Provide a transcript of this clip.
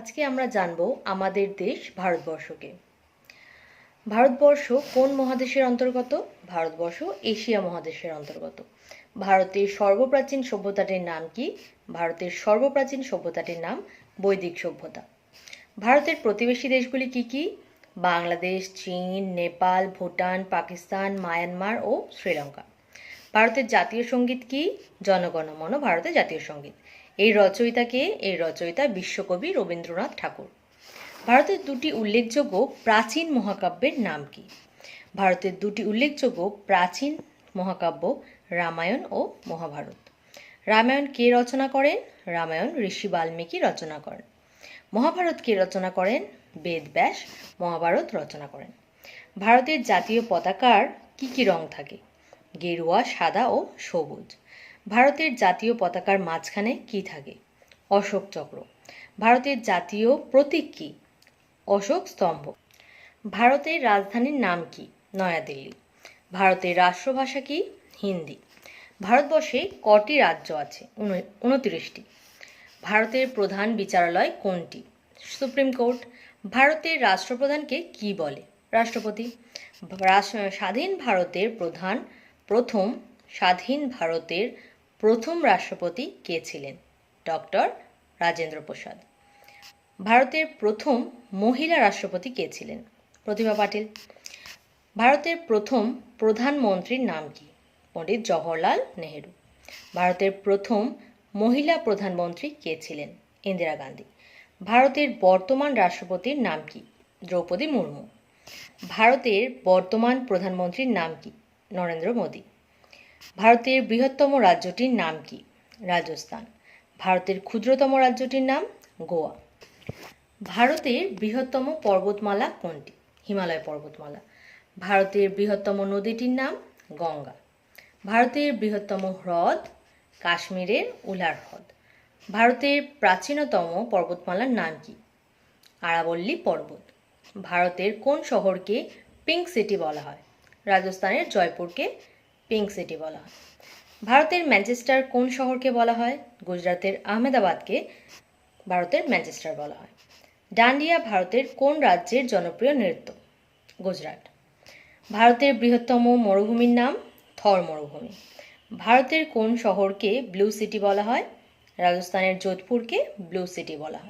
আজকে আমরা জানব আমাদের দেশ ভারতবর্ষকে। ভারতবর্ষ কোন মহাদেশের অন্তর্গত? ভারতবর্ষ এশিয়া মহাদেশের অন্তর্গত। ভারতের সর্বপ্রাচীন সভ্যতাটির নাম কি? ভারতের সর্বপ্রাচীন সভ্যতাটির নাম বৈদিক সভ্যতা। ভারতের প্রতিবেশী দেশগুলি কি কি? বাংলাদেশ, চীন, নেপাল, ভুটান, পাকিস্তান, মায়ানমার ও শ্রীলঙ্কা। ভারতের জাতীয় সংগীত কি? জনগণমন ভারতের জাতীয় সংগীত। এই রচয়িতাকে এই রচয়িতা বিশ্বকবি রবীন্দ্রনাথ ঠাকুর। ভারতের দুটি উল্লেখযোগ্য প্রাচীন মহাকাব্যের নাম কি? ভারতের দুটি উল্লেখযোগ্য প্রাচীন মহাকাব্য রামায়ণ ও মহাভারত। রামায়ণ কে রচনা করেন? রামায়ণ ঋষি বাল্মীকি রচনা করেন। মহাভারত কে রচনা করেন? বেদব্যাস মহাভারত রচনা করেন। ভারতের জাতীয় পতাকার কি কি রং থাকে? গেরুয়া, সাদা ও সবুজ। ভারতের জাতীয় পতাকার মাঝখানে কি থাকে? অশোক চক্র। ভারতের জাতীয় প্রতীক কি? অশোক স্তম্ভ। ভারতের রাজধানীর নাম কি? নয়াদিল্লি। ভারতের রাষ্ট্রভাষা কি? হিন্দি। ভারতবর্ষে কটি রাজ্য আছে? উনত্রিশটি। ভারতের প্রধান বিচারালয় কোনটি? Supreme court. ভারতের রাষ্ট্রপ্রধানকে কি বলে? রাষ্ট্রপতি। স্বাধীন ভারতের প্রধান, প্রথম স্বাধীন ভারতের প্রথম রাষ্ট্রপতি কে ছিলেন? ডক্টর রাজেন্দ্র প্রসাদ। ভারতের প্রথম মহিলা রাষ্ট্রপতি কে ছিলেন? প্রতিভা পাটিল। ভারতের প্রথম প্রধানমন্ত্রীর নাম কি? পণ্ডিত জওহরলাল নেহেরু। ভারতের প্রথম মহিলা প্রধানমন্ত্রী কে ছিলেন? ইন্দিরা গান্ধী। ভারতের বর্তমান রাষ্ট্রপতির নাম কি? দ্রৌপদী মুর্মু। ভারতের বর্তমান প্রধানমন্ত্রীর নাম কি? নরেন্দ্র মোদী। ভারতের বৃহত্তম রাজ্যটির নাম কি? রাজস্থান। ভারতের ক্ষুদ্রতম রাজ্যটির নাম গোয়া। ভারতের বৃহত্তম পর্বতমালা কোনটি? হিমালয় পর্বতমালা। ভারতের বৃহত্তম নদীটির নাম গঙ্গা। ভারতের বৃহত্তম হ্রদ কাশ্মীরের উলার হ্রদ। ভারতের প্রাচীনতম পর্বতমালার নাম কি? আরাবল্লী পর্বত। ভারতের কোন শহরকে পিঙ্ক সিটি বলা হয়? রাজস্থানের জয়পুরকে পিঙ্ক সিটি বলা হয়। ভারতের ম্যানচেস্টার কোন শহরকে বলা হয়? গুজরাটের আহমেদাবাদকে ভারতের ম্যানচেস্টার বলা হয়। ডান্ডিয়া ভারতের কোন রাজ্যের জনপ্রিয় নৃত্য? গুজরাট। ভারতের বৃহত্তম মরুভূমির নাম থর মরুভূমি। ভারতের কোন শহরকে ব্লু সিটি বলা হয়? রাজস্থানের যোধপুরকে ব্লু সিটি বলা হয়।